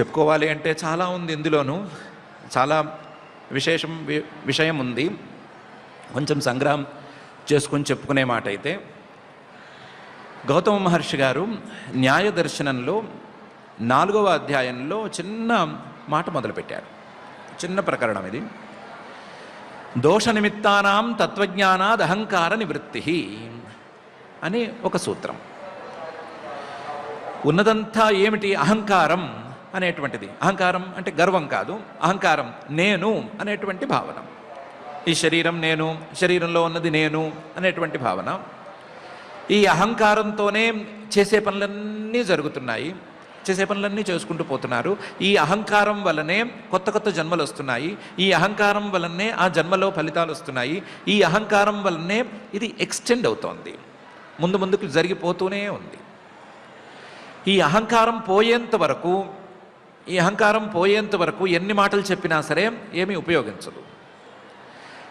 చెప్పుకోవాలి అంటే చాలా ఉంది ఇందులోనూ. చాలా విశేషం వి- విషయం ఉంది. కొంచెం సంగ్రహం చేసుకొని చెప్పుకునే మాట అయితే. గౌతమ మహర్షి గారు న్యాయ దర్శనంలో నాలుగవ అధ్యాయంలో చిన్న మాట మొదలుపెట్టారు. చిన్న ప్రకరణం ఇది. దోష నిమిత్తానాం తత్వజ్ఞానాద్ అహంకార నివృత్తి అని ఒక సూత్రం. ఉన్నదంతా ఏమిటి అహంకారం? అనేటువంటిది. అహంకారం అంటే గర్వం కాదు. అహంకారం నేను అనేటువంటి భావన. ఈ శరీరం నేను శరీరంలో ఉన్నది నేను అనేటువంటి భావన. ఈ అహంకారంతోనే చేసే పనులన్నీ జరుగుతున్నాయి. చేసే పనులన్నీ చేసుకుంటూ పోతున్నారు. ఈ అహంకారం వల్లనే కొత్త కొత్త జన్మలు వస్తున్నాయి. ఈ అహంకారం వల్లనే ఆ జన్మలో ఫలితాలు వస్తున్నాయి. ఈ అహంకారం వల్లనే ఇది ఎక్స్టెండ్ అవుతోంది. ముందు ముందుకు జరిగిపోతూనే ఉంది. ఈ అహంకారం పోయేంత వరకు ఈ అహంకారం పోయేంత వరకు ఎన్ని మాటలు చెప్పినా సరే ఏమీ ఉపయోగించదు.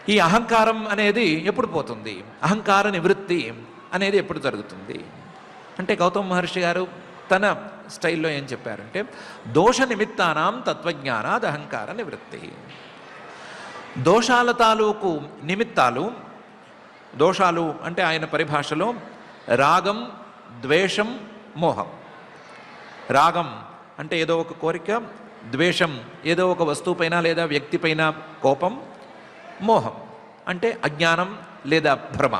ఈ అహంకారం అనేది ఎప్పుడు పోతుంది? అహంకార నివృత్తి అనేది ఎప్పుడు జరుగుతుంది? అంటే గౌతమ మహర్షి గారు తన స్టైల్లో ఏం చెప్పారంటే దోష నిమిత్తానం తత్వజ్ఞానాద్ అహంకార నివృత్తి. దోషాల తాలూకు నిమిత్తాలు దోషాలు అంటే ఆయన పరిభాషలో రాగం ద్వేషం మోహం. రాగం అంటే ఏదో ఒక కోరిక ద్వేషం ఏదో ఒక వస్తువుపైన లేదా వ్యక్తిపైన కోపం మోహం అంటే అజ్ఞానం లేదా భ్రమ.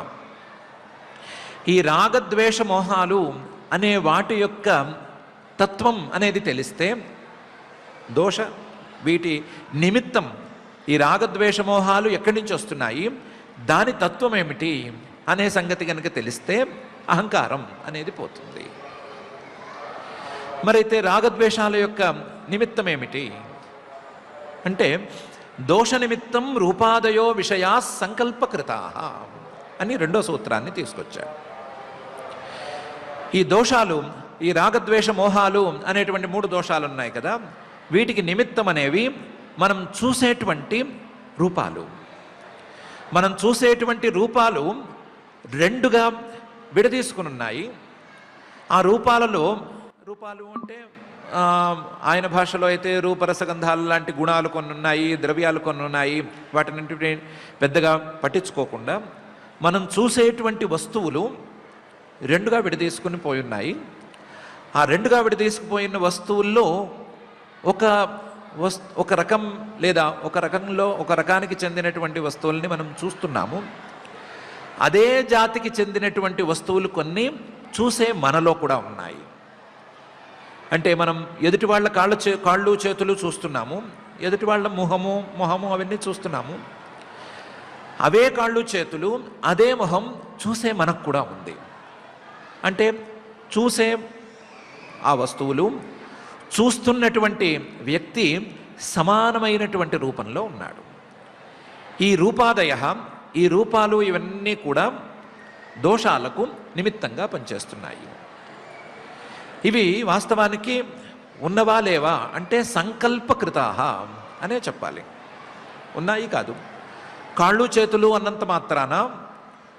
ఈ రాగద్వేష మోహాలు అనే వాటి యొక్క తత్వం అనేది తెలిస్తే దోష వీటి నిమిత్తం ఈ రాగద్వేష మోహాలు ఎక్కడి నుంచి వస్తున్నాయి దాని తత్వం ఏమిటి అనే సంగతి కనుక తెలిస్తే అహంకారం అనేది పోతుంది. మరైతే రాగద్వేషాల యొక్క నిమిత్తం ఏమిటి అంటే దోష నిమిత్తం రూపాదయో విషయా సంకల్పకృతా అని రెండో సూత్రాన్ని తీసుకొచ్చాడు ఈ దోషాలు ఈ రాగద్వేష మోహాలు అనేటువంటి మూడు దోషాలు ఉన్నాయి కదా వీటికి నిమిత్తం అనేవి మనం చూసేటువంటి రూపాలు. మనం చూసేటువంటి రూపాలు రెండుగా విడదీసుకుని ఉన్నాయి ఆ రూపాలలో రూపాలు అంటే ఆయన భాషలో అయితే రూపరసగంధాలు లాంటి గుణాలు కొన్ని ఉన్నాయి ద్రవ్యాలు కొన్ని ఉన్నాయి. వాటిని పెద్దగా పట్టించుకోకుండా మనం చూసేటువంటి వస్తువులు రెండుగా విడదీసుకుని పోయి ఉన్నాయి ఆ రెండుగా విడదీసుకుపోయిన వస్తువుల్లో ఒక వస్ ఒక రకం లేదా ఒక రకంలో ఒక రకానికి చెందినటువంటి వస్తువుల్ని మనం చూస్తున్నాము. అదే జాతికి చెందినటువంటి వస్తువులు కొన్ని చూసే మనలో కూడా ఉన్నాయి. అంటే మనం ఎదుటి వాళ్ళ కాళ్ళ చే కాళ్ళు చేతులు చూస్తున్నాము ఎదుటి వాళ్ళ ముఖము మొహము అవన్నీ చూస్తున్నాము. అవే కాళ్ళు చేతులు అదే మొహం చూసే మనకు కూడా ఉంది. అంటే చూసే ఆ వస్తువులు చూస్తున్నటువంటి వ్యక్తి సమానమైనటువంటి రూపంలో ఉన్నాడు. ఈ రూపాదయ ఈ రూపాలు ఇవన్నీ కూడా దోషాలకు నిమిత్తంగా పనిచేస్తున్నాయి. ఇవి వాస్తవానికి ఉన్నవా లేవా అంటే సంకల్పకృతాహ అనే చెప్పాలి. ఉన్నాయి కాదు. కాళ్ళు చేతులు అన్నంత మాత్రాన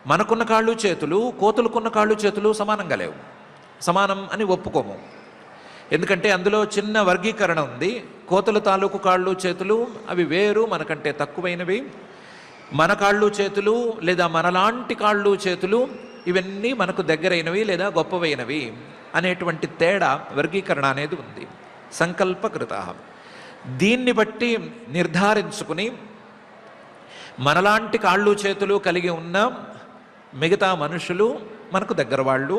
మనకున్న కాళ్ళు చేతులు కోతులకున్న కాళ్ళు చేతులు సమానంగా లేవు. సమానం అని ఒప్పుకోము. ఎందుకంటే అందులో చిన్న వర్గీకరణ ఉంది. కోతుల తాలూకు కాళ్ళు చేతులు అవి వేరు మనకంటే తక్కువైనవి. మన కాళ్ళు చేతులు లేదా మనలాంటి కాళ్ళు చేతులు ఇవన్నీ మనకు దగ్గరైనవి లేదా గొప్పవైనవి. అనేటువంటి తేడా వర్గీకరణ అనేది ఉంది. సంకల్పకృత. దీన్ని బట్టి నిర్ధారించుకుని మనలాంటి కాళ్ళు చేతులు కలిగి ఉన్న మిగతా మనుషులు మనకు దగ్గర వాళ్ళు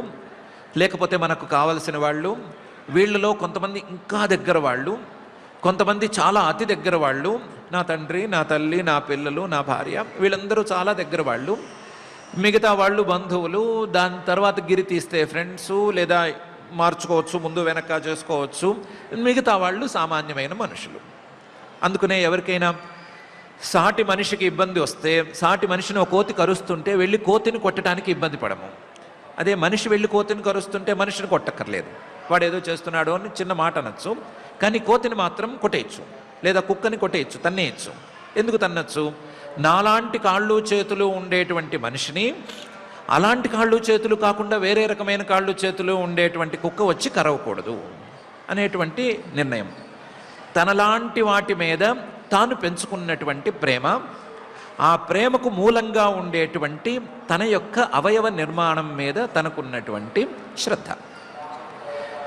లేకపోతే మనకు కావలసిన వాళ్ళు వీళ్ళలో కొంతమంది ఇంకా దగ్గర వాళ్ళు కొంతమంది చాలా అతి దగ్గర వాళ్ళు నా తండ్రి నా తల్లి నా పిల్లలు నా భార్య వీళ్ళందరూ చాలా దగ్గర వాళ్ళు మిగతా వాళ్ళు బంధువులు దాని తర్వాత గిరి తీస్తే ఫ్రెండ్స్ లేదా మార్చుకోవచ్చు ముందు వెనక చేసుకోవచ్చు. మిగతా వాళ్ళు సామాన్యమైన మనుషులు. అందుకనే ఎవరికైనా సాటి మనిషికి ఇబ్బంది వస్తే సాటి మనిషిని ఒక కోతి కరుస్తుంటే వెళ్ళి కోతిని కొట్టడానికి ఇబ్బంది పడము. అదే మనిషి వెళ్ళి కోతిని కరుస్తుంటే మనిషిని కొట్టక్కర్లేదు. వాడు ఏదో చేస్తున్నాడు అని చిన్న మాట అనొచ్చు. కానీ కోతిని మాత్రం కొట్టేయచ్చు. లేదా కుక్కని కొట్టేయచ్చు తన్నేయచ్చు. ఎందుకు తన్నచ్చు? నాలాంటి కాళ్ళు చేతులు ఉండేటువంటి మనిషిని అలాంటి కాళ్ళు చేతులు కాకుండా వేరే రకమైన కాళ్ళు చేతులు ఉండేటువంటి కుక్క వచ్చి కరవకూడదు అనేటువంటి నిర్ణయం. తనలాంటి వాటి మీద తాను పెంచుకున్నటువంటి ప్రేమ ఆ ప్రేమకు మూలంగా ఉండేటువంటి తన యొక్క అవయవ నిర్మాణం మీద తనకున్నటువంటి శ్రద్ధ.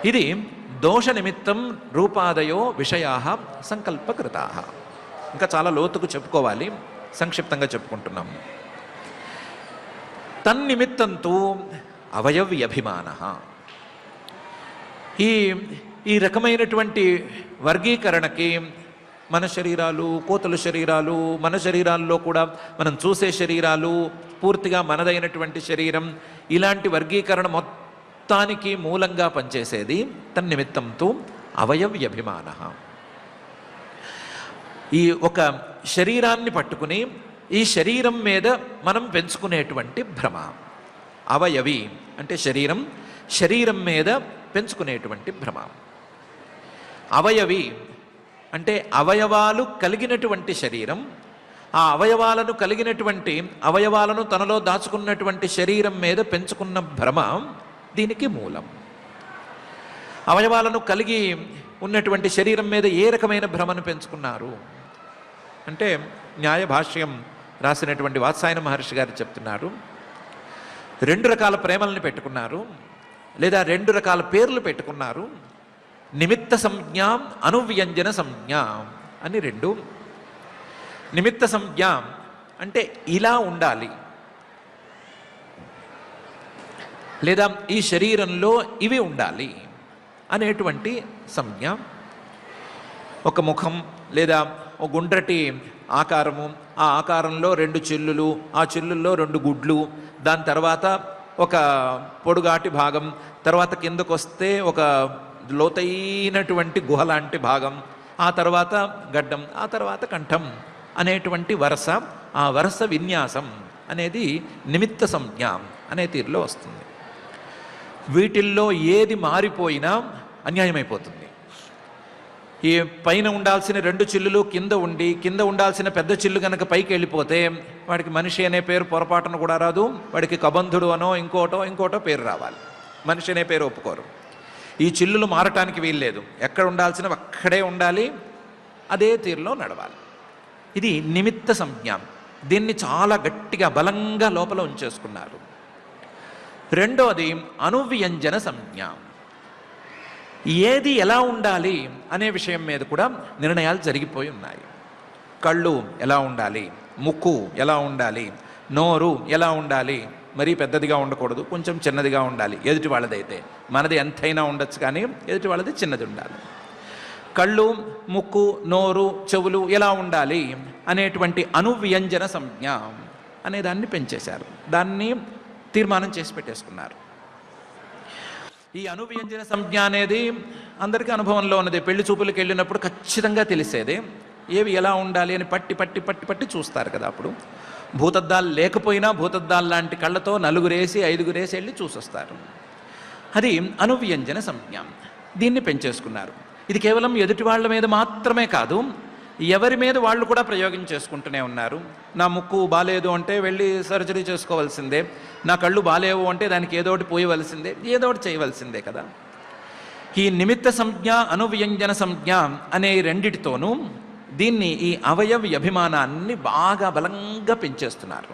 ఇది దోష నిమిత్తం రూపాదయో విషయా సంకల్పకృతా. ఇంకా చాలా లోతుకు చెప్పుకోవాలి సంక్షిప్తంగా చెప్పుకుంటున్నాం తన్నిమిత్తంతో అవయవ్యభిమాన. ఈ ఈ రకమైనటువంటి వర్గీకరణకి మన శరీరాలు కోతల శరీరాలు మన శరీరాల్లో కూడా మనం చూసే శరీరాలు పూర్తిగా మనదైనటువంటి శరీరం ఇలాంటి వర్గీకరణ మొత్తానికి మూలంగా పనిచేసేది తన్నిమిత్తంతో అవయవ్యభిమాన. ఈ ఒక శరీరాన్ని పట్టుకుని ఈ శరీరం మీద మనం పెంచుకునేటువంటి భ్రమ. అవయవి అంటే శరీరం శరీరం మీద పెంచుకునేటువంటి భ్రమ. అవయవి అంటే అవయవాలు కలిగినటువంటి శరీరం ఆ అవయవాలను కలిగినటువంటి అవయవాలను తనలో దాచుకున్నటువంటి శరీరం మీద పెంచుకున్న భ్రమ దీనికి మూలం. అవయవాలను కలిగి ఉన్నటువంటి శరీరం మీద ఏ రకమైన భ్రమను పెంచుకున్నారు? అంటే న్యాయ భాష్యం రాసినటువంటి వాత్సాయన మహర్షి గారు చెప్తున్నారు. రెండు రకాల ప్రేమల్ని పెట్టుకున్నారు. లేదా రెండు రకాల పేర్లు పెట్టుకున్నారు. నిమిత్త సంజ్ఞ అనువ్యంజన సంజ్ఞ అని రెండు. నిమిత్త సంజ్ఞ అంటే ఇలా ఉండాలి. లేదా ఈ శరీరంలో ఇవి ఉండాలి అనేటువంటి సంజ్ఞ. ఒక ముఖం లేదా ఒక గుండ్రటి ఆకారము. ఆ ఆకారంలో రెండు చిల్లులు ఆ చిల్లుల్లో రెండు గుడ్లు. దాని తర్వాత ఒక పొడుగాటి భాగం తర్వాత కిందకు వస్తే ఒక లోతైనటువంటి గుహ లాంటి భాగం ఆ తర్వాత గడ్డం ఆ తర్వాత కంఠం అనేటువంటి వరస ఆ వరస విన్యాసం అనేది నిమిత్త సంజ్ఞ అనే తీరులో వస్తుంది. వీటిల్లో ఏది మారిపోయినా అన్యాయమైపోతుంది. ఈ పైన ఉండాల్సిన రెండు చిల్లులు కింద ఉండి కింద ఉండాల్సిన పెద్ద చిల్లు కనుక పైకి వెళ్ళిపోతే వాడికి మనిషి అనే పేరు పొరపాటున కూడా రాదు. వాడికి కబంధుడు అనో ఇంకోటో ఇంకోటో పేరు రావాలి. మనిషి అనే పేరు ఒప్పుకోరు. ఈ చిల్లులు మారటానికి వీల్లేదు. ఎక్కడ ఉండాల్సినవి అక్కడే ఉండాలి. అదే తీరులో నడవాలి. ఇది నిమిత్త సంజ్ఞ. దీన్ని చాలా గట్టిగా బలంగా లోపల ఉంచేసుకున్నారు. రెండోది అనువ్యంజన సంజ్ఞ. ఏది ఎలా ఉండాలి అనే విషయం మీద కూడా నిర్ణయాలు జరిగిపోయి ఉన్నాయి. కళ్ళు ఎలా ఉండాలి? ముక్కు ఎలా ఉండాలి? నోరు ఎలా ఉండాలి? మరీ పెద్దదిగా ఉండకూడదు కొంచెం చిన్నదిగా ఉండాలి. ఎదుటి వాళ్ళదైతే మనది ఎంతైనా ఉండొచ్చు కానీ ఎదుటి వాళ్ళది చిన్నది ఉండాలి. కళ్ళు ముక్కు నోరు చెవులు ఎలా ఉండాలి అనేటువంటి అనువ్యంజన సంజ్ఞ అనే దాన్ని పెంచేశారు. దాన్ని తీర్మానం చేసి పెట్టేసుకున్నారు. ఈ అనువ్యంజన సంజ్ఞ అనేది అందరికీ అనుభవంలో ఉన్నది. పెళ్ళి చూపులకు వెళ్ళినప్పుడు ఖచ్చితంగా తెలిసేదే. ఏవి ఎలా ఉండాలి అని పట్టి పట్టి పట్టి పట్టి చూస్తారు కదా అప్పుడు. భూతద్దాలు లేకపోయినా భూతద్దాలు లాంటి కళ్ళతో నలుగురేసి ఐదుగురేసి వెళ్ళి చూసొస్తారు. అది అనువ్యంజన సంజ్ఞ. దీన్ని పెంచేసుకున్నారు. ఇది కేవలం ఎదుటి వాళ్ళ మీద మాత్రమే కాదు ఎవరి మీద వాళ్ళు కూడా ప్రయోగం చేసుకుంటూనే ఉన్నారు. నా ముక్కు బాగాలేదు అంటే వెళ్ళి సర్జరీ చేసుకోవాల్సిందే. నా కళ్ళు బాలేవు అంటే దానికి ఏదో ఒకటి పోయవలసిందే ఏదో ఒకటి చేయవలసిందే కదా. ఈ నిమిత్త సంజ్ఞ అనువ్యంజన సంజ్ఞ అనే రెండిటితోనూ దీన్ని ఈ అవయవ అభిమానాన్ని బాగా బలంగా పెంచేస్తున్నారు.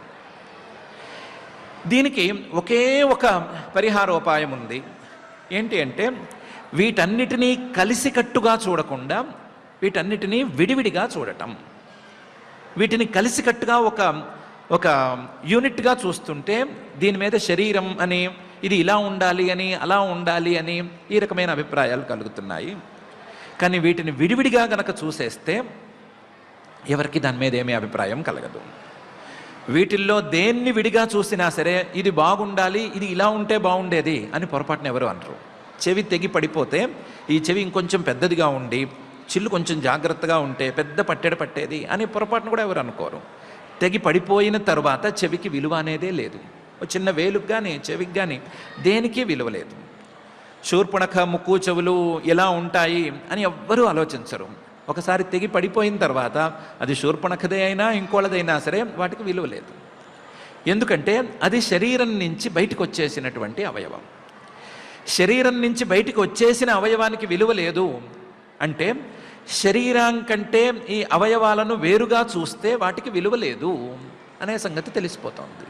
దీనికి ఒకే ఒక పరిహారోపాయం ఉంది. ఏంటి అంటే వీటన్నిటినీ కలిసికట్టుగా చూడకుండా వీటన్నిటినీ విడివిడిగా చూడటం. వీటిని కలిసికట్టుగా ఒక ఒక యూనిట్గా చూస్తుంటే దీని మీద శరీరం అని ఇది ఇలా ఉండాలి అని అలా ఉండాలి అని ఈ రకమైన అభిప్రాయాలు కలుగుతున్నాయి. కానీ వీటిని విడివిడిగా గనక చూసేస్తే ఎవరికి దాని మీద ఏమీ అభిప్రాయం కలగదు. వీటిల్లో దేన్ని విడిగా చూసినా సరే ఇది బాగుండాలి ఇది ఇలా ఉంటే బాగుండేది అని పొరపాటున ఎవరు అనరు. చెవి తెగి పడిపోతే ఈ చెవి ఇంకొంచెం పెద్దదిగా ఉండి చిల్లు కొంచెం జాగ్రత్తగా ఉంటే పెద్ద పట్టెడ పట్టేది అని పొరపాటున కూడా ఎవరు అనుకోరు. తెగి పడిపోయిన తర్వాత చెవికి విలువ అనేదే లేదు. ఓ చిన్న వేలుకు కానీ చెవికి కానీ దేనికి విలువ లేదు. శూర్పణఖ ముక్కు చెవులు ఎలా ఉంటాయి అని ఎవ్వరూ ఆలోచించరు. ఒకసారి తెగి పడిపోయిన తర్వాత అది శూర్పణఖదే అయినా ఇంకోళ్ళదైనా సరే వాటికి విలువ లేదు. ఎందుకంటే అది శరీరం నుంచి బయటకు వచ్చేసినటువంటి అవయవం. శరీరం నుంచి బయటకు వచ్చేసిన అవయవానికి విలువ లేదు అంటే శరీరం కంటే ఈ అవయవాలను వేరుగా చూస్తే వాటికి విలువ లేదు అనే సంగతి తెలిసిపోతోంది.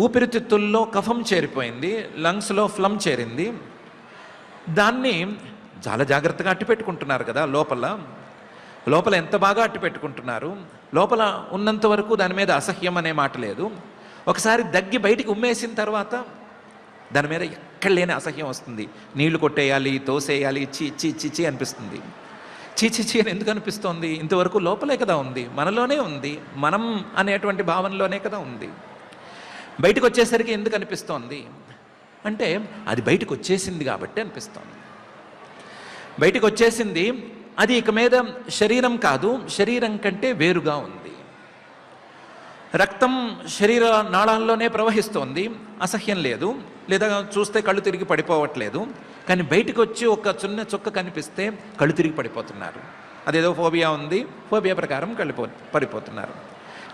ఊపిరితిత్తుల్లో కఫం చేరిపోయింది లంగ్స్లో ఫ్లమ్ చేరింది. దాన్ని చాలా జాగ్రత్తగా అట్టి పెట్టుకుంటున్నారు కదా లోపల. లోపల ఎంత బాగా అట్టి పెట్టుకుంటున్నారు? లోపల ఉన్నంత వరకు దాని మీద అసహ్యం అనే మాట లేదు. ఒకసారి దగ్గి బయటికి ఉమ్మేసిన తర్వాత దాని మీద ఎక్కడ లేని అసహ్యం వస్తుంది. నీళ్ళు కొట్టేయాలి తోసేయాలి చి చి చి అనిపిస్తుంది. చి చి అని ఎందుకు అనిపిస్తోంది? ఇంతవరకు లోపలే కదా ఉంది. మనలోనే ఉంది. మనం అనేటువంటి భావనలోనే కదా ఉంది. బయటకు వచ్చేసరికి ఎందుకు అనిపిస్తోంది? అంటే అది బయటకు వచ్చేసింది కాబట్టి అనిపిస్తోంది. బయటకు వచ్చేసింది అది ఇక మీద శరీరం కాదు శరీరం కంటే వేరుగా ఉంది. రక్తం శరీర నాళాల్లోనే ప్రవహిస్తోంది. అసహ్యం లేదు. లేదా చూస్తే కళ్ళు తిరిగి పడిపోవట్లేదు. కానీ బయటకు వచ్చి ఒక చిన్న చుక్క కనిపిస్తే కళ్ళు తిరిగి పడిపోతున్నారు. అదేదో ఫోబియా ఉంది. ఫోబియా ప్రకారం కళ్ళిపో పడిపోతున్నారు.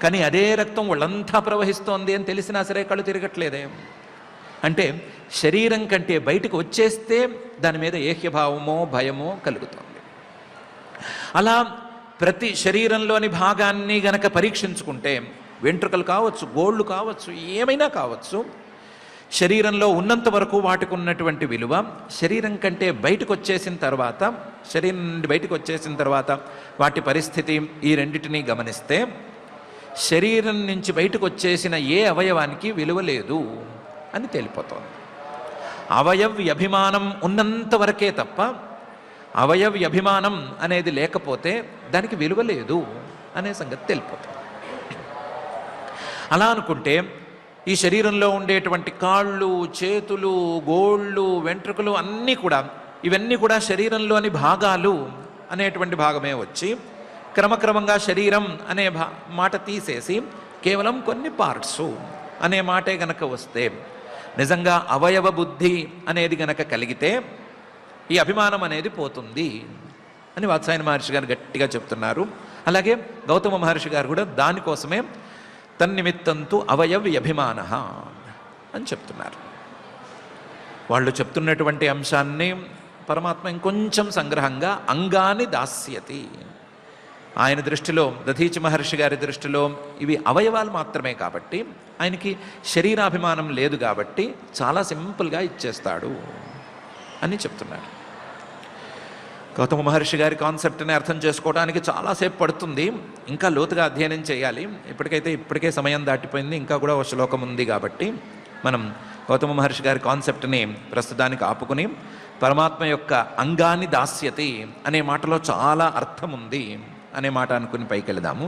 కానీ అదే రక్తం ఒళ్ళంతా ప్రవహిస్తోంది అని తెలిసినా సరే కళ్ళు తిరగట్లేదే. అంటే శరీరం కంటే బయటకు వచ్చేస్తే దాని మీద ఏహ్యభావమో భయమో కలుగుతుంది. అలా ప్రతి శరీరంలోని భాగాన్ని గనక పరీక్షించుకుంటే వెంట్రుకలు కావచ్చు గోళ్ళు కావచ్చు ఏమైనా కావచ్చు శరీరంలో ఉన్నంత వరకు వాటికి ఉన్నటువంటి విలువ శరీరం కంటే బయటకు వచ్చేసిన తర్వాత శరీరం నుండి బయటకు వచ్చేసిన తర్వాత వాటి పరిస్థితి ఈ రెండింటినీ గమనిస్తే శరీరం నుంచి బయటకు వచ్చేసిన ఏ అవయవానికి విలువ లేదు అని తేలిపోతుంది. అవయవ్యభిమానం ఉన్నంత వరకే తప్ప అవయవ్యభిమానం అనేది లేకపోతే దానికి విలువ లేదు అనే సంగతి తెలిపోతుంది. అలా అనుకుంటే ఈ శరీరంలో ఉండేటువంటి కాళ్ళు చేతులు గోళ్ళు వెంట్రుకలు అన్నీ కూడా ఇవన్నీ కూడా శరీరంలోని భాగాలు అనేటువంటి భాగమే వచ్చి క్రమక్రమంగా శరీరం అనే భా మాట తీసేసి కేవలం కొన్ని పార్ట్స్ అనే మాటే గనక వస్తే నిజంగా అవయవ బుద్ధి అనేది గనక కలిగితే ఈ అభిమానం అనేది పోతుంది అని వాత్సాయన మహర్షి గారు గట్టిగా చెప్తున్నారు. అలాగే గౌతమ మహర్షి గారు కూడా దానికోసమే తన్నిమిత్తంతో అవయవ్యభిమాన అని చెప్తున్నారు. వాళ్ళు చెప్తున్నటువంటి అంశాన్ని పరమాత్మ ఇంకొంచెం సంగ్రహంగా అంగాన్ని దాస్యతి. ఆయన దృష్టిలో దధీచి మహర్షి గారి దృష్టిలో ఇవి అవయవాలు మాత్రమే కాబట్టి ఆయనకి శరీరాభిమానం లేదు కాబట్టి చాలా సింపుల్గా ఇచ్చేస్తాడు అని చెప్తున్నాడు గౌతమ మహర్షి గారి కాన్సెప్ట్ని అర్థం చేసుకోవడానికి చాలాసేపు పడుతుంది. ఇంకా లోతుగా అధ్యయనం చేయాలి. ఇప్పటికైతే ఇప్పటికే సమయం దాటిపోయింది. ఇంకా కూడా ఒక శ్లోకం ఉంది కాబట్టి మనం గౌతమ మహర్షి గారి కాన్సెప్ట్ని ప్రస్తుతానికి ఆపుకుని పరమాత్మ యొక్క అంగాన్ని దాస్యతి అనే మాటలో చాలా అర్థం ఉంది అనే మాట అనుకుని పైకి వెళదాము